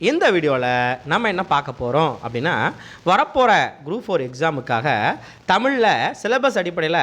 இந்த வீடியோவில் நம்ம என்ன பார்க்க போகிறோம் அப்படின்னா வரப்போகிற குரூப் ஃபோர் எக்ஸாமுக்காக தமிழில் சிலபஸ் அடிப்படையில்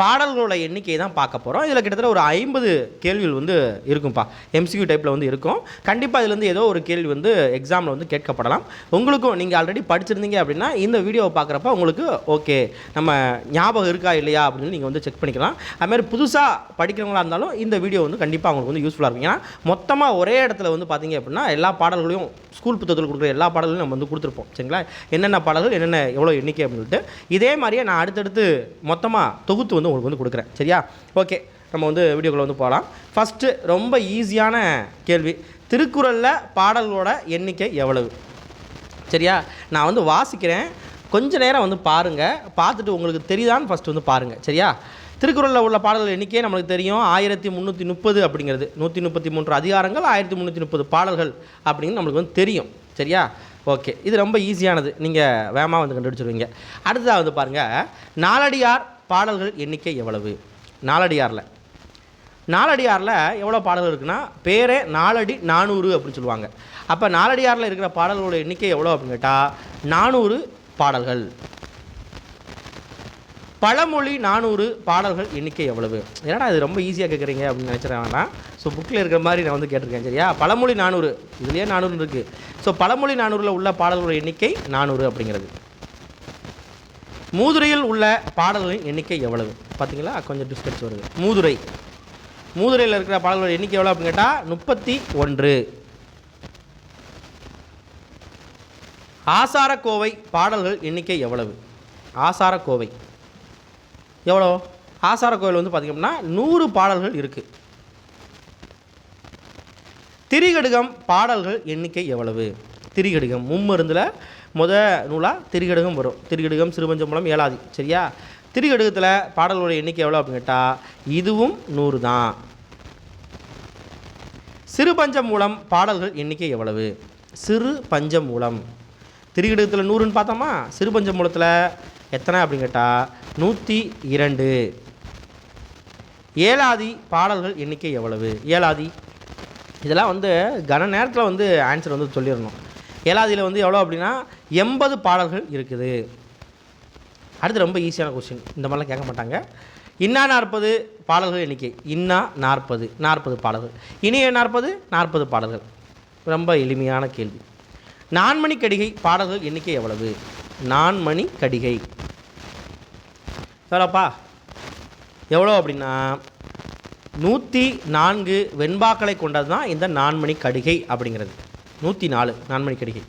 பாடல்களோட எண்ணிக்கை தான் பார்க்க போகிறோம் இதில் கிட்டத்தட்ட ஒரு ஐம்பது கேள்விகள் வந்து இருக்கும்ப்பா எம்சிக்யூ டைப்பில் வந்து இருக்கும். கண்டிப்பாக இதுலேருந்து ஏதோ ஒரு கேள்வி வந்து எக்ஸாமில் வந்து கேட்கப்படலாம். உங்களுக்கும் நீங்கள் ஆல்ரெடி படிச்சிருந்தீங்க அப்படின்னா இந்த வீடியோவை பார்க்குறப்ப உங்களுக்கு ஓகே நம்ம ஞாபகம் இருக்கா இல்லையா அப்படின்னு நீங்கள் வந்து செக் பண்ணிக்கலாம். அதுமாதிரி புதுசாக படிக்கிறவங்களா இருந்தாலும் இந்த வீடியோ வந்து கண்டிப்பாக அவங்களுக்கு வந்து யூஸ்ஃபுல்லாக இருக்கும். ஏன்னா மொத்தமாக ஒரே இடத்துல வந்து பார்த்தீங்க அப்படின்னா எல்லா பாடல்களையும் ஸ்கூல் புத்தகத்தில் கொடுக்குற எல்லா பாடல்களும் நம்ம வந்து கொடுத்துருப்போம் சரிங்களா? என்னென்ன பாடல்கள் என்னென்ன எவ்வளோ எண்ணிக்கை அப்படின்னு சொல்லிட்டு. இதே மாதிரியே நான் அடுத்தடுத்து மொத்தமாக தொகுத்து வந்து உங்களுக்கு வந்து கொடுக்குறேன் சரியா? ஓகே நம்ம வந்து வீடியோக்குள்ளே வந்து போகலாம். ஃபஸ்ட்டு ரொம்ப ஈஸியான கேள்வி. திருக்குறளில் பாடல்களோட எண்ணிக்கை எவ்வளவு? சரியா? நான் வந்து வாசிக்கிறேன். கொஞ்ச நேரம் வந்து பாருங்கள் பார்த்துட்டு உங்களுக்கு தெரியுதான்னு ஃபஸ்ட்டு வந்து பாருங்கள் சரியா? திருக்குறளில் உள்ள பாடல்கள் எண்ணிக்கையே நம்மளுக்கு தெரியும். ஆயிரத்தி முந்நூற்றி முப்பது அப்படிங்கிறது. நூற்றி முப்பத்தி மூன்று அதிகாரங்கள் ஆயிரத்தி முந்நூற்றி முப்பது பாடல்கள் அப்படின்னு நம்மளுக்கு வந்து தெரியும். சரியா? ஓகே. இது ரொம்ப ஈஸியானது. நீங்கள் வேகமாக வந்து கண்டுபிடிச்சிருவீங்க. அடுத்ததாக வந்து பாருங்கள் நாலடியார் பாடல்கள் எண்ணிக்கை எவ்வளவு? நாலடியாரில். நாலடியாரில் எவ்வளோ பாடல்கள் இருக்குன்னா பேரே நாலடி நானூறு அப்படின்னு சொல்லுவாங்க. அப்போ நாலடியாரில் இருக்கிற பாடல்களோட எண்ணிக்கை எவ்வளோ அப்படின்னு கேட்டால் நானூறு பாடல்கள். பழமொழி நானூறு பாடல்கள் எண்ணிக்கை எவ்வளவு? என்னடா இது ரொம்ப ஈஸியாக கேட்குறீங்க அப்படின்னு நினச்சிட ஸோ புக்கில் இருக்கிற மாதிரி நான் வந்து கேட்டிருக்கேன் சரியா? பழமொழி நானூறு. இதுலேயே நானூறு இருக்குது ஸோ பழமொழி நானூறில் உள்ள பாடல்களோட எண்ணிக்கை நானூறு அப்படிங்கிறது. மூதுரையில் உள்ள பாடல்களின் எண்ணிக்கை எவ்வளவு? பார்த்தீங்களா கொஞ்சம் டிஸ்டன்ஸ் வருது. மூதுரை. மூதுரையில் இருக்கிற பாடல்களோட எண்ணிக்கை எவ்வளோ அப்படின்னு கேட்டால் முப்பத்தி ஒன்று. ஆசாரக்கோவை பாடல்கள் எண்ணிக்கை எவ்வளவு? ஆசாரக்கோவை. எவ்வளோ? ஆசார கோயில் வந்து பார்த்திங்கன்னா நூறு பாடல்கள் இருக்குது திரிகடுகம் பாடல்கள் எண்ணிக்கை எவ்வளவு? திரிகடுகம். மும்மருந்தில் முத நூலாக திரிகடுகம் வரும். திரிகடுகம் சிறுபஞ்சமூலம் ஏழாதி. சரியா? திரிகடுகத்தில் பாடல்களோட எண்ணிக்கை எவ்வளோ அப்படின்னு கேட்டால் இதுவும் நூறு தான். சிறு பஞ்சமூலம் பாடல்கள் எண்ணிக்கை எவ்வளவு? சிறு பஞ்சமூலம் திரிகடுகத்தில் நூறுன்னு பார்த்தோமா? சிறு பஞ்சமூலத்தில் எத்தனை அப்படின்னு கேட்டால் நூற்றி இரண்டு. ஏழாதி பாடல்கள் எண்ணிக்கை எவ்வளவு? ஏழாதி. இதெல்லாம் வந்து கன நேரத்தில் வந்து ஆன்சர் வந்து சொல்லிடணும் ஏழாதியில் வந்து எவ்வளோ அப்படின்னா எண்பது பாடல்கள் இருக்குது. அடுத்து ரொம்ப ஈஸியான கொஸ்டின் இந்த மாதிரிலாம் கேட்க மாட்டாங்க. இன்னா நாற்பது பாடல்கள் எண்ணிக்கை. இன்னா நாற்பது நாற்பது பாடல்கள். இனிய நாற்பது? நாற்பது பாடல்கள். ரொம்ப எளிமையான கேள்வி. நான்மணி கடிகை பாடல்கள் எண்ணிக்கை எவ்வளவு? நான்மணி கடிகை. எவ்வளோப்பா எவ்வளோ அப்படின்னா நூற்றி நான்கு வெண்பாக்களை கொண்டது தான் இந்த நான்மணி கடிகை அப்படிங்கிறது. நூற்றி நாலு நான்மணி கடிகை.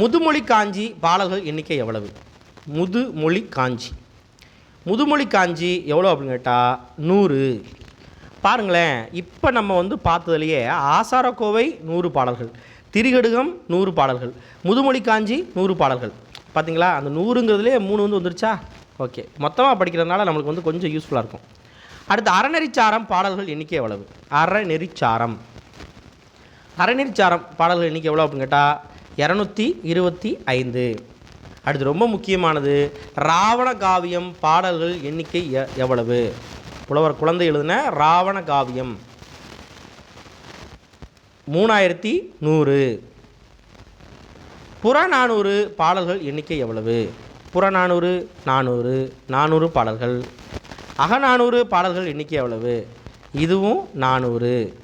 முதுமொழி காஞ்சி பாடல்கள் எண்ணிக்கை எவ்வளவு? முதுமொழி காஞ்சி. முதுமொழி காஞ்சி எவ்வளோ அப்படின்னு கேட்டால் நூறு. பாருங்களேன் இப்போ நம்ம வந்து பார்த்ததுலையே ஆசாரக்கோவை நூறு பாடல்கள். திரிகடுகம் நூறு பாடல்கள். முதுமொழி காஞ்சி நூறு பாடல்கள். பார்த்தீங்களா அந்த நூறுங்கிறதுலே மூணு வந்து வந்துருச்சா? ஓகே. மொத்தமாக படிக்கிறதுனால நம்மளுக்கு வந்து கொஞ்சம் யூஸ்ஃபுல்லாக இருக்கும். அடுத்து அறநெறிச்சாரம் பாடல்கள் எண்ணிக்கை எவ்வளவு? அறநெறிச்சாரம். அறநெறிச்சாரம் பாடல்கள் எண்ணிக்கை எவ்வளோ அப்படின்னு கேட்டால் இரநூத்தி இருபத்தி ஐந்து. அடுத்து ரொம்ப முக்கியமானது ராவண காவியம் பாடல்கள் எண்ணிக்கை எ- எவ்வளவு? புலவர் குழந்தை எழுதின ராவண காவியம். மூணாயிரத்தி நூறு. புறநானூறு பாடல்கள் எண்ணிக்கை எவ்வளவு? புறநானூறு நானூறு நானூறு பாடல்கள். அகநானூறு பாடல்கள் எண்ணிக்கை எவ்வளவு? இதுவும் நானூறு.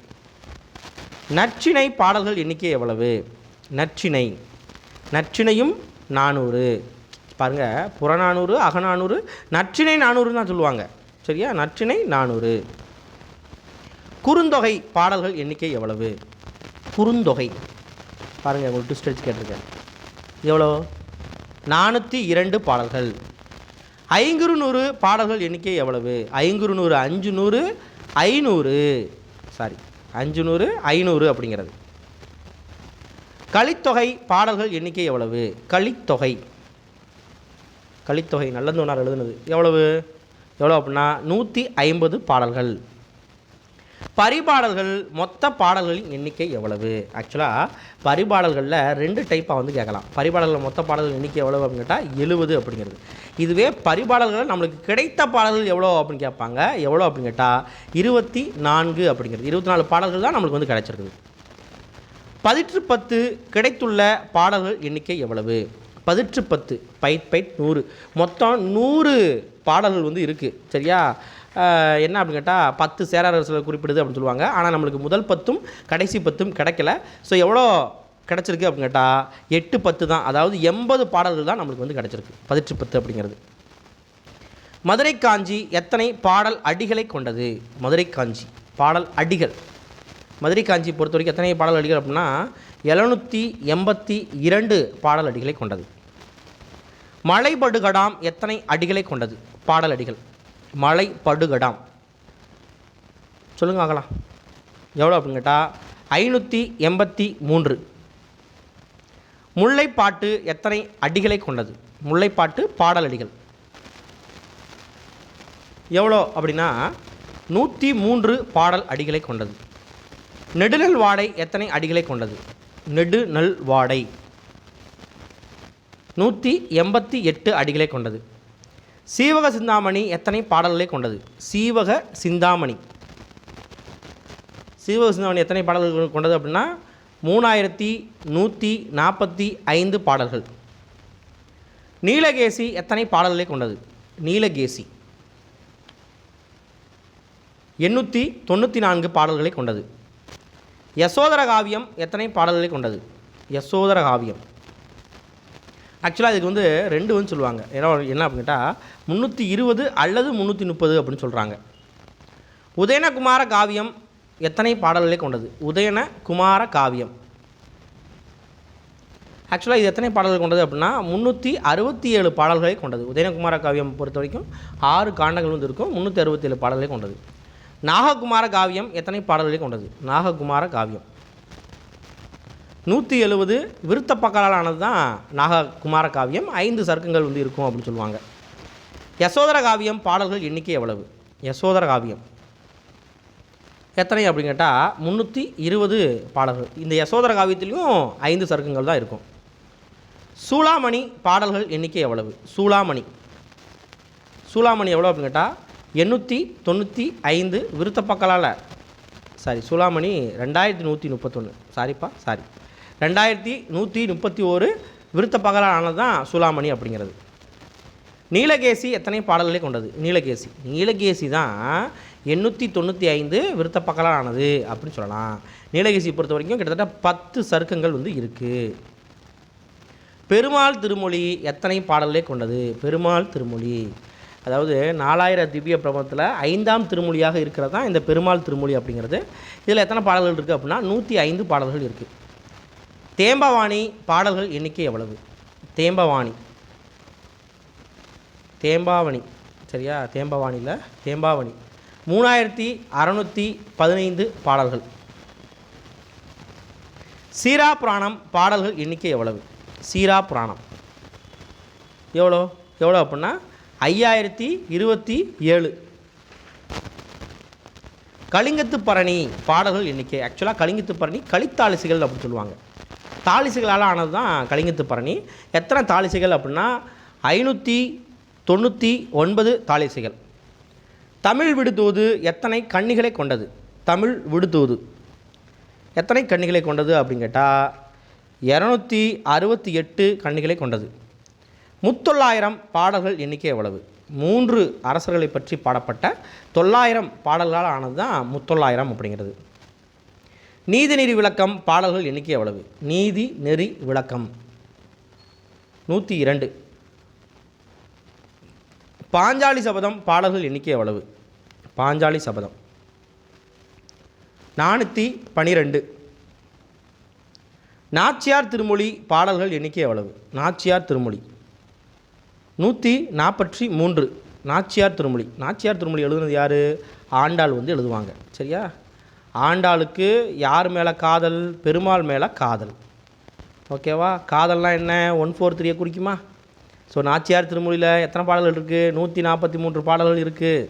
நற்றிணை பாடல்கள் எண்ணிக்கை எவ்வளவு? நற்றிணை. நற்றிணையும் நானூறு. பாருங்கள் புறநானூறு அகநானூறு நற்றிணை நானூறுன்னு தான் சொல்லுவாங்க. சரியா? நற்றிணை நானூறு. குறுந்தொகை பாடல்கள் எண்ணிக்கை எவ்வளவு? குறுந்தொகை. பாருங்கள் உங்களுக்கு ட்விஸ்ட் அடிச்சு கேட்டிருக்கேன். எவ்வளோ? நானூற்றி இரண்டு பாடல்கள். ஐங்குறு நூறு பாடல்கள் எண்ணிக்கை எவ்வளவு? ஐங்குறு நூறு அஞ்சு நூறு ஐநூறு. சாரி அஞ்சு நூறு ஐநூறு அப்படிங்கிறது. கலித்தொகை பாடல்கள் எண்ணிக்கை எவ்வளவு? கலித்தொகை. கலித்தொகை நல்லந்தோனார் எழுதுனது. எவ்வளவு? எவ்வளோ அப்படின்னா நூற்றி ஐம்பது பாடல்கள். பரிபாடல்கள் மொத்த பாடல்களின் எண்ணிக்கை எவ்வளவு? ஆக்சுவலாக பரிபாடல்களில் ரெண்டு டைப்பாக வந்து கேட்கலாம். பரிபாடல்கள் மொத்த பாடல்கள் எண்ணிக்கை எவ்வளவு அப்படின்னு கேட்டால் எழுபது அப்படிங்கிறது. இதுவே பரிபாடல்கள் நம்மளுக்கு கிடைத்த பாடல்கள் எவ்வளோ அப்படின்னு கேட்பாங்க? எவ்வளோ அப்படின்னு கேட்டால் இருபத்தி நான்கு அப்படிங்கிறது. இருபத்தி நாலு பாடல்கள் தான் நம்மளுக்கு வந்து கிடைச்சிருக்குது. பதிற்று பத்து கிடைத்துள்ள பாடல்கள் எண்ணிக்கை எவ்வளவு? பதிற்று பத்து பைட் பைட் நூறு. மொத்தம் நூறு பாடல்கள் வந்து இருக்குது சரியா? என்ன அப்படின்னு கேட்டால் பத்து சேராரசில் குறிப்பிடுது அப்படின்னு சொல்லுவாங்க. ஆனால் நம்மளுக்கு முதல் பத்தும் கடைசி பத்தும் கிடைக்கல. ஸோ எவ்வளோ கிடச்சிருக்கு அப்படின்னு கேட்டால் எட்டு பத்து தான். அதாவது எண்பது பாடல்கள் தான் நம்மளுக்கு வந்து கிடச்சிருக்கு. பதிற்று பத்து அப்படிங்கிறது. மதுரை காஞ்சி எத்தனை பாடல் அடிகளை கொண்டது? மதுரை காஞ்சி பாடல் அடிகள். மதுரை காஞ்சி பொறுத்த வரைக்கும் எத்தனை பாடல் அடிகள் அப்படின்னா எழுநூற்றி எண்பத்தி இரண்டு பாடல் அடிகளை கொண்டது. மலைபடுகடாம் எத்தனை அடிகளை கொண்டது? பாடல் அடிகள். மலைபடுகடாம் சொல்லுங்க ஆகலாம் எவ்வளோ அப்படின்னு கேட்டால் ஐநூற்றி எண்பத்தி மூன்று. முல்லைப்பாட்டு எத்தனை அடிகளை கொண்டது? முல்லைப்பாட்டு பாடல் அடிகள். எவ்வளோ அப்படின்னா நூற்றி மூன்று பாடல் அடிகளை கொண்டது. நெடுநல் வாடை எத்தனை அடிகளை கொண்டது? நெடுநல் வாடை. நூற்றி எண்பத்தி எட்டு அடிகளை கொண்டது. சீவக சிந்தாமணி எத்தனை பாடல்களை கொண்டது? சீவக சிந்தாமணி. சீவக சிந்தாமணி எத்தனை பாடல்கள் கொண்டது அப்படின்னா மூணாயிரத்தி நூற்றி நாற்பத்தி ஐந்து பாடல்கள். நீலகேசி எத்தனை பாடல்களை கொண்டது? நீலகேசி. எண்ணூற்றி தொண்ணூற்றி நான்கு பாடல்களை கொண்டது. யசோதர காவியம் எத்தனை பாடல்களை கொண்டது? யசோதர காவியம் ஆக்சுவலாக இதுக்கு வந்து ரெண்டு வந்து சொல்லுவாங்க. ஏன்னா என்ன அப்படின்னு கேட்டால் முந்நூற்றி இருபது அல்லது முந்நூற்றி முப்பது அப்படின்னு சொல்கிறாங்க உதயனகுமார காவியம் எத்தனை பாடல்களை கொண்டது? உதயன குமார காவியம். ஆக்சுவலாக இது எத்தனை பாடல்கள் கொண்டது அப்படின்னா முந்நூற்றி அறுபத்தி ஏழு பாடல்களை கொண்டது. உதயனகுமார காவியம் பொறுத்த வரைக்கும் ஆறு காண்டங்கள் வந்து இருக்கும். முந்நூற்றி அறுபத்தி ஏழு பாடல்களை கொண்டது. நாககுமார காவியம் எத்தனை பாடல்களை கொண்டது? நாககுமார காவியம். நூற்றி எழுபது விருத்த பக்கலால் ஆனது தான் நாககுமார காவியம் ஐந்து சர்க்கங்கள் வந்து இருக்கும் அப்படின்னு சொல்லுவாங்க. யசோதர காவியம் பாடல்கள் எண்ணிக்கை எவ்வளவு? யசோதர காவியம். எத்தனை அப்படின்னு கேட்டால் முந்நூற்றி இருபது பாடல்கள். இந்த யசோதர காவியத்திலையும் ஐந்து சர்க்கங்கள் தான் இருக்கும். சூளாமணி பாடல்கள் எண்ணிக்கை எவ்வளவு? சூளாமணி. சூளாமணி எவ்வளோ அப்படின்னு கேட்டால் எண்ணூற்றி தொண்ணூற்றி ஐந்து விருத்தப்பக்கலால் சாரி சூளாமணி ரெண்டாயிரத்தி நூற்றி முப்பத்தொன்று சாரிப்பா சாரி ரெண்டாயிரத்தி நூற்றி முப்பத்தி ஓரு விருத்த பகலானது ஆனது தான் சூலாமணி அப்படிங்கிறது. நீலகேசி எத்தனை பாடல்களை கொண்டது? நீலகேசி. நீலகேசி தான் எண்ணூற்றி தொண்ணூற்றி ஐந்து விருத்த பகலானது அப்படின்னு சொல்லலாம். நீலகேசி பொறுத்த வரைக்கும் கிட்டத்தட்ட பத்து சருக்கங்கள் வந்து இருக்குது பெருமாள் திருமொழி எத்தனை பாடல்களை கொண்டது? பெருமாள் திருமொழி. அதாவது நாலாயிர திவ்ய பிரபத்தில் ஐந்தாம் திருமொழியாக இருக்கிறது தான் இந்த பெருமாள் திருமொழி அப்படிங்கிறது. இதில் எத்தனை பாடல்கள் இருக்குது அப்படின்னா நூற்றி ஐந்து பாடல்கள் இருக்குது தேம்பவாணி பாடல்கள் எண்ணிக்கை எவ்வளவு? தேம்பவாணி. தேம்பாவணி. சரியா? தேம்பவாணியில்? தேம்பாவணி. மூணாயிரத்தி அறநூற்றி பதினைந்து பாடல்கள். சீரா புராணம் பாடல்கள் எண்ணிக்கை எவ்வளவு? சீரா புராணம். எவ்வளோ? எவ்வளோ அப்படின்னா ஐயாயிரத்தி இருபத்தி ஏழு. கலிங்கத்து பரணி பாடல்கள் எண்ணிக்கை. ஆக்சுவலாக கலிங்கத்து பரணி கலித்தாளிசைகள் அப்படின்னு சொல்லுவாங்க. தாலிசுகளால் ஆனது தான் கலிங்கத்து பரணி. எத்தனை தாலிசுகள் அப்படின்னா ஐநூற்றி தொண்ணூற்றி ஒன்பது தாளிசைகள். தமிழ் விடுதூது எத்தனை கன்னிகளை கொண்டது? தமிழ் விடுதூது. எத்தனை கன்னிகளை கொண்டது அப்படின்னு கேட்டால் இரநூத்தி அறுபத்தி எட்டு கன்னிகளை கொண்டது. முத்தொள்ளாயிரம் பாடல்கள் எண்ணிக்கை எவ்வளவு? மூன்று அரசர்களை பற்றி பாடப்பட்ட தொள்ளாயிரம் பாடல்களால் ஆனது தான் முத்தொள்ளாயிரம் அப்படிங்கிறது. நீதி நெறி விளக்கம் பாடல்கள் எண்ணிக்கை எவ்வளவு? நீதி நெறி விளக்கம். நூற்றி இரண்டு. பாஞ்சாலி சபதம் பாடல்கள் எண்ணிக்கை எவ்வளவு? பாஞ்சாலி சபதம். நானூற்றி பனிரெண்டு. நாச்சியார் திருமொழி பாடல்கள் எண்ணிக்கை எவ்வளவு? நாச்சியார் திருமொழி. நூற்றி நாற்பத்தி மூன்று. நாச்சியார் திருமொழி. நாச்சியார் திருமொழி எழுதுனது யார்? ஆண்டாள் வந்து எழுதுவாங்க. சரியா? ஆண்டாளுக்கு யார் மேலே காதல் பெருமாள் மேலே காதல். ஓகேவா? காதல்னால் என்ன? ஒன் ஃபோர் த்ரீயை குறிக்குமா? ஸோ நாச்சியார் திருமொழியில் எத்தனை பாடல்கள் இருக்குது நூற்றி நாற்பத்தி மூன்று பாடல்கள் இருக்குது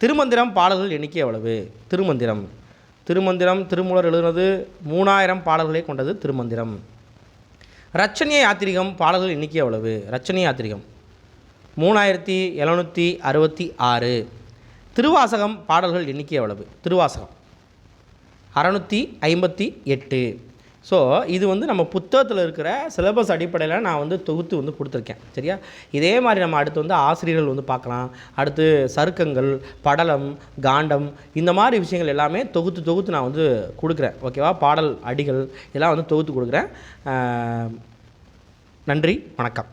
திருமந்திரம் பாடல்கள் எண்ணிக்கை எவ்வளவு? திருமந்திரம். திருமந்திரம் திருமூலர் எழுதுனது மூணாயிரம் பாடல்களை கொண்டது திருமந்திரம். ரச்சனிய யாத்திரிகம் பாடல்கள் எண்ணிக்கை எவ்வளவு? ரச்சனிய யாத்திரிகம். மூணாயிரத்தி எழுநூற்றி அறுபத்தி ஆறு. திருவாசகம் பாடல்கள் எண்ணிக்கை எவ்வளவு? திருவாசகம். அறநூற்றி ஐம்பத்தி எட்டு. ஸோ இது வந்து நம்ம புத்தகத்தில் இருக்கிற சிலபஸ் அடிப்படையில் நான் வந்து தொகுத்து வந்து கொடுத்துருக்கேன். சரியா? இதே மாதிரி நம்ம அடுத்து வந்து ஆசிரியர்கள் வந்து பார்க்கலாம். அடுத்து சருக்கங்கள் படலம் காண்டம் இந்த மாதிரி விஷயங்கள் எல்லாமே தொகுத்து தொகுத்து நான் வந்து கொடுக்குறேன். ஓகேவா பாடல் அடிகள் இதெல்லாம் வந்து தொகுத்து கொடுக்குறேன். நன்றி வணக்கம்.